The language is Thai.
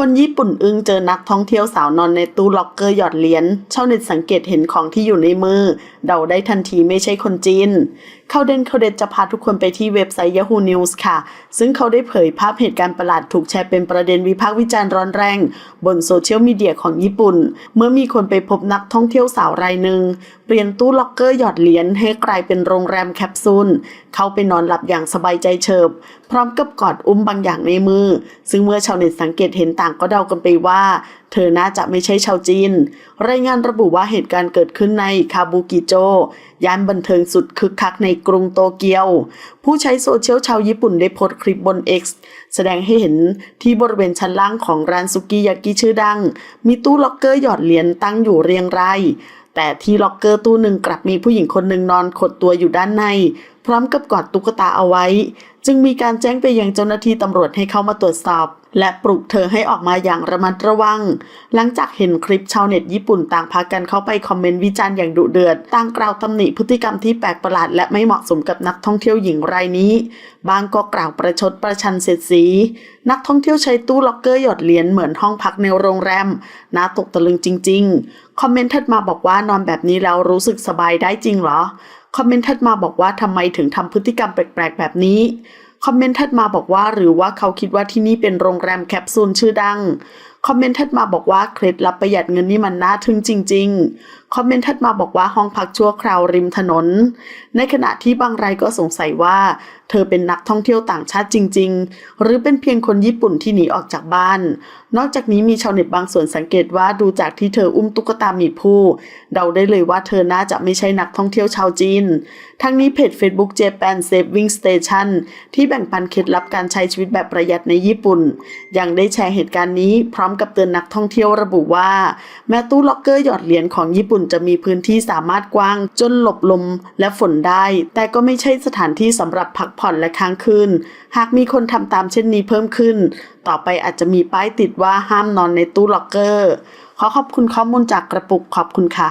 คนญี่ปุ่นอึ้งเจอนักท่องเที่ยวสาวนอนในตู้ล็อกเกอร์หยอดเหรียญชาวเน็ตสังเกตเห็นของที่อยู่ในมือ เดาได้ทันทีไม่ใช่คนจีน เขาเด่นเขาเด็ดจะพาทุกคนไปที่เว็บไซต์ Yahoo News ค่ะ ซึ่งเขาได้เผยภาพเหตุการณ์ประหลาดถูกแชร์เป็นประเด็นวิพากษ์วิจารณ์ร้อนแรง บนโซเชียลมีเดียของญี่ปุ่น เมื่อมีคนไปพบนักท่องเที่ยวสาวรายหนึ่ง เปลี่ยนตู้ล็อกเกอร์หยอดเหรียญให้กลายเป็นโรงแรมแคปซูล เข้าไปนอนหลับอย่างสบายใจเฉิบ พร้อมกับกอดอุ้มบางอย่างในมือ ซึ่งเมื่อชาวเน็ตสังเกตเห็นต่างก็เดากันไปว่า เธอน่าจะไม่ใช่ชาวจีน รายงานระบุว่าเหตุการณ์เกิดขึ้นในคาบุกิโจ ย่านบันเทิงสุดคึกคักในกรุงโตเกียว ผู้ใช้โซเชียลชาวญี่ปุ่นได้โพสต์คลิปบน X แสดงให้เห็นที่บริเวณชั้นล่างของร้านซุกิยากิชื่อดัง มีตู้ล็อกเกอร์หยอดเหรียญตั้งอยู่เรียงรายแต่ที่ล็อกเกอร์ตู้หนึ่งกลับมีผู้หญิงคนหนึ่งนอนขดตัวอยู่ด้านใน พร้อมกับกอดตุ๊กตาเอาไว้ จึงมีการแจ้งไปยังเจ้าหน้าที่ตำรวจให้เข้ามาตรวจสอบ และปลุกเธอให้ออกมาอย่างระมัดระวัง หลังจากเห็นคลิปชาวเน็ตญี่ปุ่นต่างพากันเข้าไปคอมเมนต์วิจารณ์อย่างดุเดือดต่างกล่าวตำหนิพฤติกรรมที่แปลกประหลาดและไม่เหมาะสมกับนักท่องเที่ยวหญิงรายนี้ บางก็กล่าวประชดประชันเสียดสี นักท่องเที่ยวใช้ตู้ล็อกเกอร์หยอดเหรียญเหมือนห้องพักในโรงแรมน่าตกตะลึงจริง ๆ คอมเมนต์ถัดมาบอกว่านอนแบบนี้แล้วรู้สึกสบายได้จริงเหรอ คอมเมนต์ถัดมาบอกว่าทำไมถึงทำพฤติกรรมแปลกๆ แบบนี้ คอมเมนต์ถัดมาบอกว่าหรือว่าเขาคิดว่าที่นี่เป็นโรงแรมแคปซูลชื่อดัง คอมเมนต์ถัดมาบอกว่าเคล็ดลับประหยัดเงินนี่มันน่าทึ่งจริง ๆ คอมเมนต์ถัดมาบอกว่าห้องพักชั่วคราวริมถนน ในขณะที่บางรายก็สงสัยว่า เธอเป็นนักท่องเที่ยวต่างชาติจริง ๆ หรือเป็นเพียงคนญี่ปุ่นที่หนีออกจากบ้าน นอกจากนี้มีชาวเน็ตบางส่วนสังเกตว่าดูจากที่เธออุ้มตุ๊กตาหมีผู้เดาได้เลยว่าเธอน่าจะไม่ใช่นักท่องเที่ยวชาวจีน ทั้งนี้เพจ Facebook Japan Saving Station ที่แบ่งปันเคล็ดลับการใช้ชีวิตแบบประหยัดในญี่ปุ่น ยังได้แชร์เหตุการณ์นี้พร้อมกับเตือนนักท่องเที่ยวระบุว่า แม้ตู้ล็อกเกอร์หยอดเหรียญของญี่ปุ่นจะมีพื้นที่สามารถกว้าง จนหลบลมและฝนได้ แต่ก็ไม่ใช่สถานที่สำหรับพักผ่อนและค้างคืน หากมีคนทำตามเช่นนี้เพิ่มขึ้น ต่อไปอาจจะมีป้ายติดว่าห้ามนอนในตู้ล็อกเกอร์ ขอขอบคุณข้อมูลจากกระปุกขอบคุณค่ะ